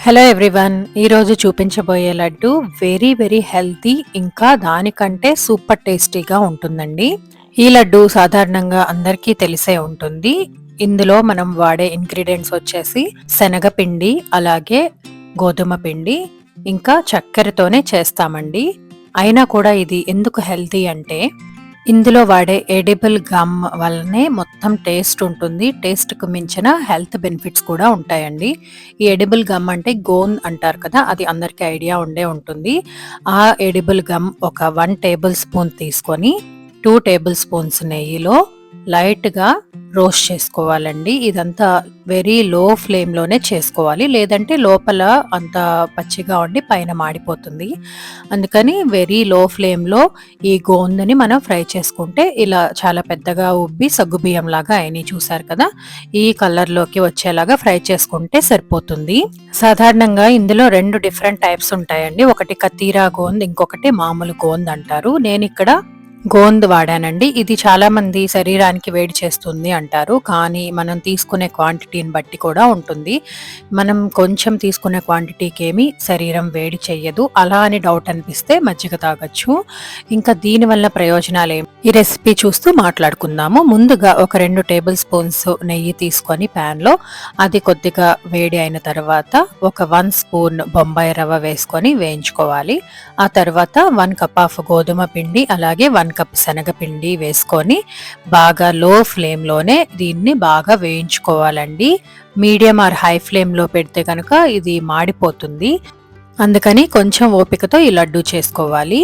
Hello everyone ఈరోజు చూపించబోయే laddu very very healthy ఇంకా దానికంటే సూపర్ టేస్టీగా ఉంటుందండి. ఈ లడ్డు సాధారణంగా అందరికీ తెలిసే ఉంటుంది. ఇందులో మనం వాడే ఇంగ్రీడియంట్స్ వచ్చేసి శనగపిండి అలాగే గోధుమ పిండి ఇంకా చక్కెరతోనే చేస్తామండి. అయినా కూడా ఇది ఎందుకు హెల్తీ అంటే ఇందులో వాడే ఎడిబుల్ గమ్ వల్లనే మొత్తం టేస్ట్ ఉంటుంది. టేస్ట్కు మించిన హెల్త్ బెనిఫిట్స్ కూడా ఉంటాయండి. ఈ ఎడిబుల్ గమ్ అంటే గోన్ అంటారు కదా అది అందరికీ ఐడియా ఉండే ఉంటుంది. ఆ ఎడిబుల్ గమ్ ఒక వన్ టేబుల్ స్పూన్ తీసుకొని టూ టేబుల్ స్పూన్స్ నెయ్యిలో లైట్గా రోస్ట్ చేసుకోవాలండి. ఇదంతా వెరీ లో ఫ్లేమ్లోనే చేసుకోవాలి. లేదంటే లోపల అంత పచ్చిగా ఉండి పైన మాడిపోతుంది. అందుకని వెరీ లో ఫ్లేమ్లో ఈ గోందని మనం ఫ్రై చేసుకుంటే ఇలా చాలా పెద్దగా ఉబ్బి సగ్గుబియ్యం లాగా అయినాయి. చూసారు కదా? ఈ కలర్లోకి వచ్చేలాగా ఫ్రై చేసుకుంటే సరిపోతుంది. సాధారణంగా ఇందులో రెండు డిఫరెంట్ టైప్స్ ఉంటాయండి. ఒకటి కతీరా గోంద్ ఇంకొకటి మామూలు గోంద్ అంటారు. నేను ఇక్కడ గోంద్ వాడానండి. ఇది చాలామంది శరీరానికి వేడి చేస్తుంది అంటారు. కానీ మనం తీసుకునే క్వాంటిటీని బట్టి కూడా ఉంటుంది. మనం కొంచెం తీసుకునే క్వాంటిటీకి ఏమి శరీరం వేడి చెయ్యదు. అలా అని డౌట్ అనిపిస్తే మజ్జిగ తాగొచ్చు. ఇంకా దీనివల్ల ప్రయోజనాలు ఏమి ఈ రెసిపీ చూస్తూ మాట్లాడుకుందాము. ముందుగా ఒక రెండు టేబుల్ స్పూన్స్ నెయ్యి తీసుకొని ప్యాన్లో అది కొద్దిగా వేడి అయిన తర్వాత ఒక వన్ స్పూన్ బొంబాయి రవ్వ వేసుకొని వేయించుకోవాలి. ఆ తర్వాత వన్ కప్ ఆఫ్ గోధుమ పిండి అలాగే వన్ వన్ కప్ శనగపిండి వేసుకొని బాగా లో ఫ్లేమ్లోనే దీన్ని బాగా వేయించుకోవాలండి. మీడియం ఆర్ హై ఫ్లేమ్లో పెడితే కనుక ఇది మాడిపోతుంది. అందుకని కొంచెం ఓపికతో ఈ లడ్డు చేసుకోవాలి.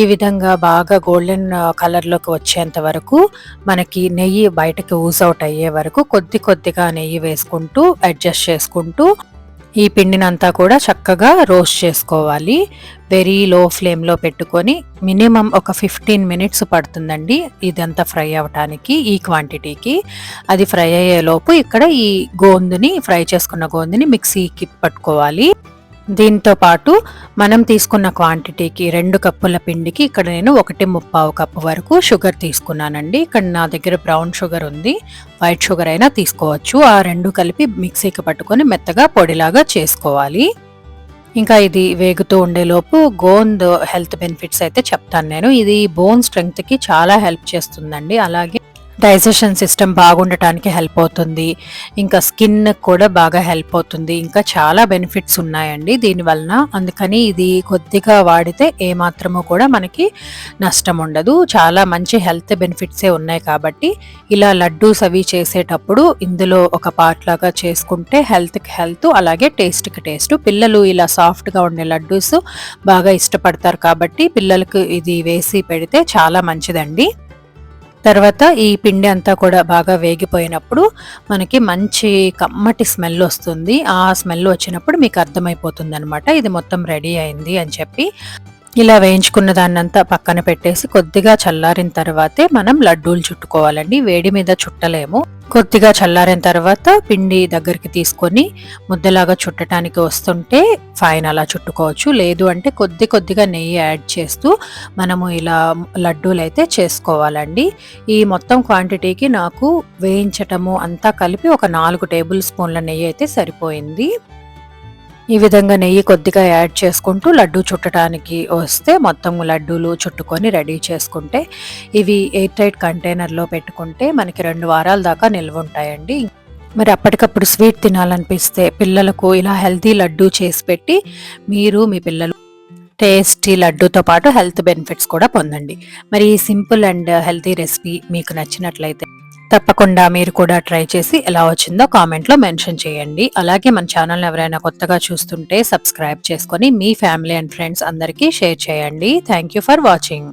ఈ విధంగా బాగా గోల్డెన్ కలర్లోకి వచ్చేంత వరకు మనకి నెయ్యి బయటకి ఊజ్ అవుట్ అయ్యే వరకు కొద్ది కొద్దిగా నెయ్యి వేసుకుంటూ అడ్జస్ట్ చేసుకుంటూ ఈ పిండినంతా కూడా చక్కగా రోస్ట్ చేసుకోవాలి. వెరీ లో ఫ్లేమ్లో పెట్టుకొని మినిమం ఒక ఫిఫ్టీన్ మినిట్స్ పడుతుందండి ఇదంతా ఫ్రై అవ్వటానికి ఈ క్వాంటిటీకి. అది ఫ్రై అయ్యేలోపు ఇక్కడ ఈ గోందుని ఫ్రై చేసుకున్న గోందుని మిక్సీకి పట్టుకోవాలి. దీంతో పాటు మనం తీసుకున్న క్వాంటిటీకి రెండు కప్పుల పిండికి ఇక్కడ నేను ఒకటి ముప్పావు కప్పు వరకు షుగర్ తీసుకున్నానండి. ఇక్కడ నా దగ్గర బ్రౌన్ షుగర్ ఉంది. వైట్ షుగర్ అయినా తీసుకోవచ్చు. ఆ రెండు కలిపి మిక్సీకి పట్టుకొని మెత్తగా పొడిలాగా చేసుకోవాలి. ఇంకా ఇది వేగుతూ ఉండేలోపు గోంద్ హెల్త్ బెనిఫిట్స్ అయితే చెప్తాను నేను. ఇది బోన్ స్ట్రెంగ్త్కి చాలా హెల్ప్ చేస్తుందండి. అలాగే డైజెషన్ సిస్టమ్ బాగుండటానికి హెల్ప్ అవుతుంది. ఇంకా స్కిన్ కూడా బాగా హెల్ప్ అవుతుంది. ఇంకా చాలా బెనిఫిట్స్ ఉన్నాయండి దీనివలన అందుకని ఇది కొద్దిగా వాడితే ఏమాత్రము కూడా మనకి నష్టం ఉండదు. చాలా మంచి హెల్త్ బెనిఫిట్సే ఉన్నాయి కాబట్టి ఇలా లడ్డూస్ అవి చేసేటప్పుడు ఇందులో ఒక పార్ట్ లాగా చేసుకుంటే హెల్త్కి హెల్త్ అలాగే టేస్ట్కి టేస్ట్. పిల్లలు ఇలా సాఫ్ట్గా ఉండే లడ్డూస్ బాగా ఇష్టపడతారు కాబట్టి పిల్లలకు ఇది వేసి పెడితే చాలా మంచిదండి. తర్వాత ఈ పిండి అంతా కూడా బాగా వేగిపోయినప్పుడు మనకి మంచి కమ్మటి స్మెల్ వస్తుంది. ఆ స్మెల్ వచ్చినప్పుడు మీకు అర్థమైపోతుంది అనమాట ఇది మొత్తం రెడీ అయింది అని చెప్పి ఇలా వేయించుకున్న దాన్నంతా పక్కన పెట్టేసి కొద్దిగా చల్లారిన తర్వాతే మనం లడ్డూలు చుట్టుకోవాలండి. వేడి మీద చుట్టలేము. కొద్దిగా చల్లారిన తర్వాత పిండి దగ్గరికి తీసుకొని ముద్దలాగా చుట్టడానికి వస్తుంటే ఫైన్ అలా చుట్టుకోవచ్చు. లేదు అంటే కొద్ది కొద్దిగా నెయ్యి యాడ్ చేస్తూ మనము ఇలా లడ్డూలు అయితే చేసుకోవాలండి. ఈ మొత్తం క్వాంటిటీకి నాకు వేయించటము అంతా కలిపి ఒక నాలుగు టేబుల్ స్పూన్ల నెయ్యి అయితే సరిపోయింది. ఈ విధంగా నెయ్యి కొద్దిగా యాడ్ చేసుకుంటూ లడ్డు చుట్టడానికి వస్తే మొత్తం లడ్డూలు చుట్టుకొని రెడీ చేసుకుంటే ఇవి ఎయిర్ టైట్ కంటైనర్లో పెట్టుకుంటే మనకి రెండు వారాల దాకా నిల్వ ఉంటాయండి. మరి అప్పటికప్పుడు స్వీట్ తినాలనిపిస్తే పిల్లలకు ఇలా హెల్తీ లడ్డు చేసి పెట్టి మీరు మీ పిల్లలు టేస్టీ లడ్డూతో పాటు హెల్త్ బెనిఫిట్స్ కూడా పొందండి. మరి ఈ సింపుల్ అండ్ హెల్తీ రెసిపీ మీకు నచ్చినట్లయితే తప్పకుండా మీరు కూడా ట్రై చేసి ఎలా వచ్చిందో కామెంట్లో మెన్షన్ చేయండి. అలాగే మన ఛానల్ని ఎవరైనా కొత్తగా చూస్తుంటే సబ్స్క్రైబ్ చేసుకొని మీ ఫ్యామిలీ అండ్ ఫ్రెండ్స్ అందరికీ షేర్ చేయండి. Thank you for watching